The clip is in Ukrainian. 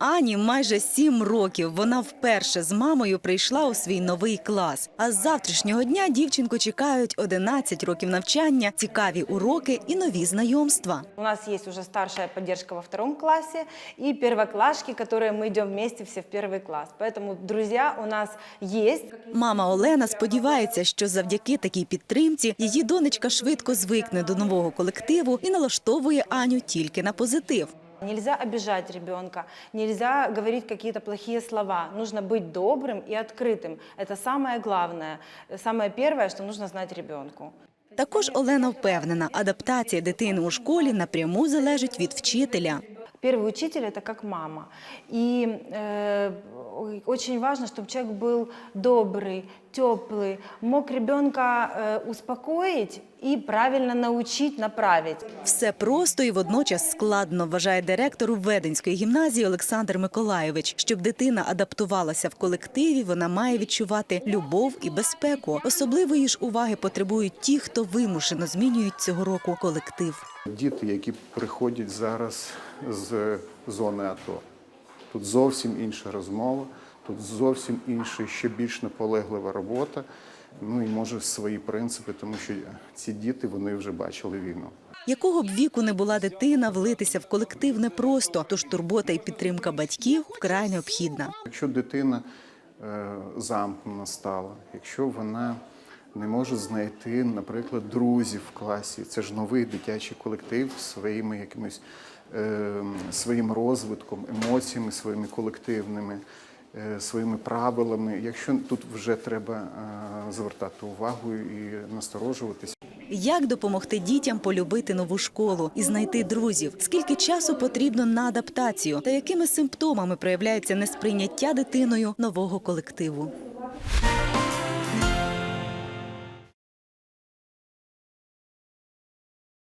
Ані майже сім років. Вона вперше з мамою прийшла у свій новий клас. А з завтрашнього дня дівчинку чекають 11 років навчання, цікаві уроки і нові знайомства. У нас есть уже старшая поддержка во втором классе и первоклашки, которые мы идем вместе все в первый класс. Поэтому друзья у нас есть. Мама Олена сподівається, що завдяки такій підтримці її донечка швидко звикне до нового колективу і налаштовує Аню тільки на позитив. Нельзя обижать ребенка, нельзя говорить какие-то плохие слова. Нужно быть добрым и открытым. Это самое главное, самое первое, что нужно знать ребенку. Також Олена впевнена, адаптація дитини у школі напряму залежить від вчителя. Первый учитель это как мама. И э, ой, очень важно, чтобы человек был добрый, теплый, мог ребенка э, успокоить и правильно научить, направить. Все просто і водночас складно, вважає директор Веденської гімназії Олександр Миколайович. Щоб дитина адаптувалася в колективі, вона має відчувати любов і безпеку. Особливої ж уваги потребують ті, хто вимушено змінюють цього року колектив. Діти, які приходять зараз з зони АТО, тут зовсім інша розмова, тут зовсім інша, ще більш наполеглива робота. Ну і може свої принципи, тому що ці діти вони вже бачили війну. Якого б віку не була дитина, влитися в колектив непросто, тож турбота і підтримка батьків вкрай необхідна. Якщо дитина е, замкнена стала, якщо вона не може знайти, наприклад, друзів в класі, це ж новий дитячий колектив своїми якимись своїм розвитком, емоціями своїми колективними, е, своїми правилами. Якщо тут вже треба е, звертати увагу і насторожуватися. Як допомогти дітям полюбити нову школу і знайти друзів? Скільки часу потрібно на адаптацію? Та якими симптомами проявляється несприйняття дитиною нового колективу?